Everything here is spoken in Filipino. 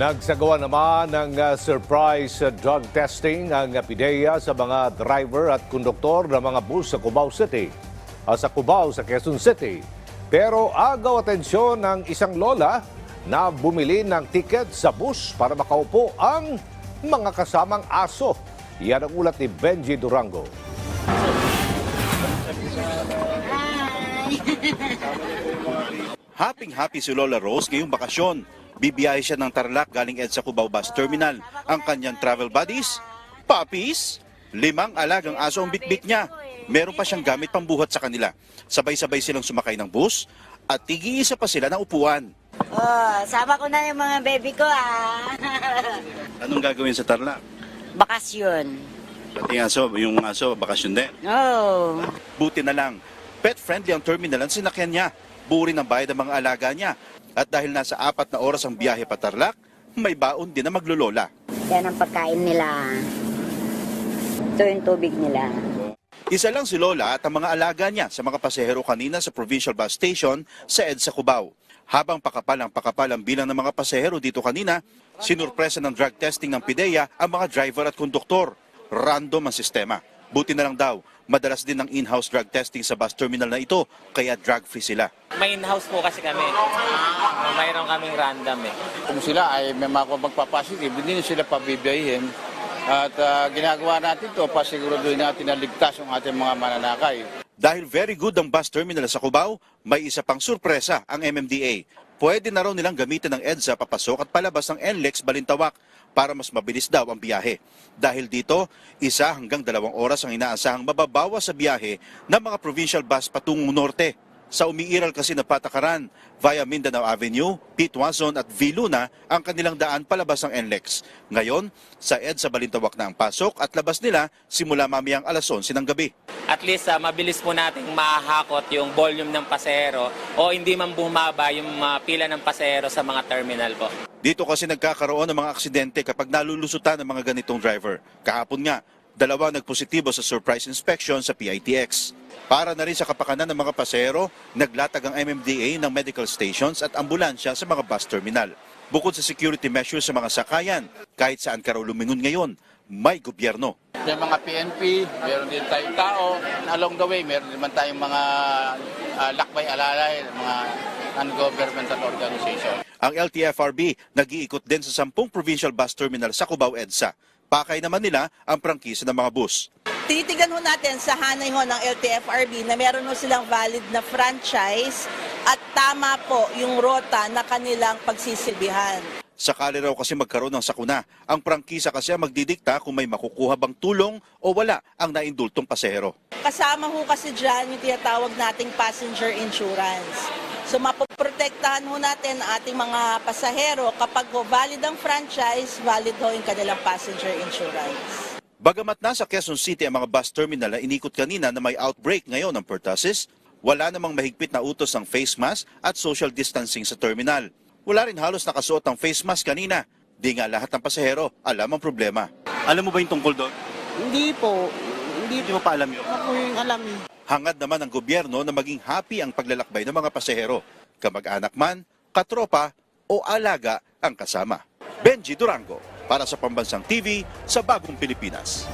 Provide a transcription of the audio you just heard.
Nagsagawa naman ng uh, surprise uh, drug testing ang PIDEA sa mga driver at konduktor ng mga bus sa Cubao City. uh, sa Cubao, sa Quezon City. Pero agaw atensyon ng isang lola na bumili ng ticket sa bus para makaupo ang mga kasamang aso. Yan ang ulat ni Benji Durango. Happy-happy si Lola Rose ngayong bakasyon. Bibiyahe siya ng Tarlac galing EDSA Cubao Bus Terminal. Ang kanyang travel buddies, puppies, limang alagang aso ang bitbit niya. Meron pa siyang gamit pambuhat sa kanila. Sabay-sabay silang sumakay ng bus at tigi-isa pa sila ng upuan. Oh, sama ko na yung mga baby ko ah. Anong gagawin sa Tarlac? Bakasyon. Pati aso, yung aso, bakasyon din. Oh. Buti na lang, pet-friendly ang terminal ang sinakyan niya. Buri ng bayad ang mga alaga niya. At dahil nasa apat na oras ang biyahe pa Tarlac, may baon din na maglolola. Yan ang pagkain nila. Ito yung tubig nila. Isa lang si Lola at ang mga alaga niya sa mga pasahero kanina sa provincial bus station sa EDSA Cubao. Habang pakapal ang pakapal ang bilang ng mga pasahero dito kanina, sinurpresa ng drug testing ng PIDEA ang mga driver at konduktor. Random ang sistema. Buti na lang daw, madalas din ang in-house drug testing sa bus terminal na ito, kaya drug-free sila. May in-house po kasi kami. Mayroon kaming random eh. Kung sila ay may mga magpa-positive, hindi na sila pabibiyahin. At ah, ginagawa natin ito, pasiguraduhin natin na ligtas ang ating mga mananakay. Dahil very good ang bus terminal sa Cubao, may isa pang surpresa ang MMDA. Pwede na raw nilang gamitin ng EDSA papasok at palabas ng NLEX Balintawak para mas mabilis daw ang biyahe. Dahil dito, isa hanggang dalawang oras ang inaasahang mababawas sa biyahe ng mga provincial bus patungong norte. Sa umiiral kasi na patakaran via Mindanao Avenue, Pitwazon at Viluna ang kanilang daan palabas ng NLEX. Ngayon, sa EDSA Balintawak na ang pasok at labas nila simula mamayang alas 11 ng gabi. At least ah, mabilis po nating mahakot yung volume ng pasahero o hindi man bumaba yung mga pila ng pasahero sa mga terminal po. Dito kasi nagkakaroon ng mga aksidente kapag nalulusutan ng mga ganitong driver. Kahapon nga, dalawa nagpositibo sa surprise inspection sa PITX. Para na rin sa kapakanan ng mga pasahero, naglatag ang MMDA ng medical stations at ambulansya sa mga bus terminal. Bukod sa security measures sa mga sakayan, kahit saan ka raw lumingon ngayon, may gobyerno. May mga PNP, meron din tayong tao. Along the way, meron naman tayong mga ah, lakbay alalay, mga non-governmental organization. Ang LTFRB nag-iikot din sa 10 provincial bus terminal sa Cubao EDSA. Pakay naman nila ang prangkisa ng mga bus. Tinitigan ho natin sa hanay ho ng LTFRB na meron ho silang valid na franchise at tama po yung rota na kanilang pagsisilbihan. Sakali raw kasi magkaroon ng sakuna. Ang prangkisa kasi ang magdidikta kung may makukuha bang tulong o wala ang naindultong pasahero. Kasama ho kasi dyan yung tinatawag nating passenger insurance. So mapoprotektahan ho natin ang ating mga pasahero kapag ho valid ang franchise, valid ho yung kanilang passenger insurance. Bagamat nasa Quezon City ang mga bus terminal na inikot kanina na may outbreak ngayon ng pertussis, wala namang mahigpit na utos ng face mask at social distancing sa terminal. Wala rin halos nakasuot ng face mask kanina. Di nga lahat ng pasahero alam ang problema. Alam mo ba yung tungkol doon? Hindi po. Hindi Hindi mo pa alam yun. po yung alam eh. Hangad naman ng gobyerno na maging happy ang paglalakbay ng mga pasahero. Kamag-anak man, katropa o alaga ang kasama. Benji Durango para sa Pambansang TV sa Bagong Pilipinas.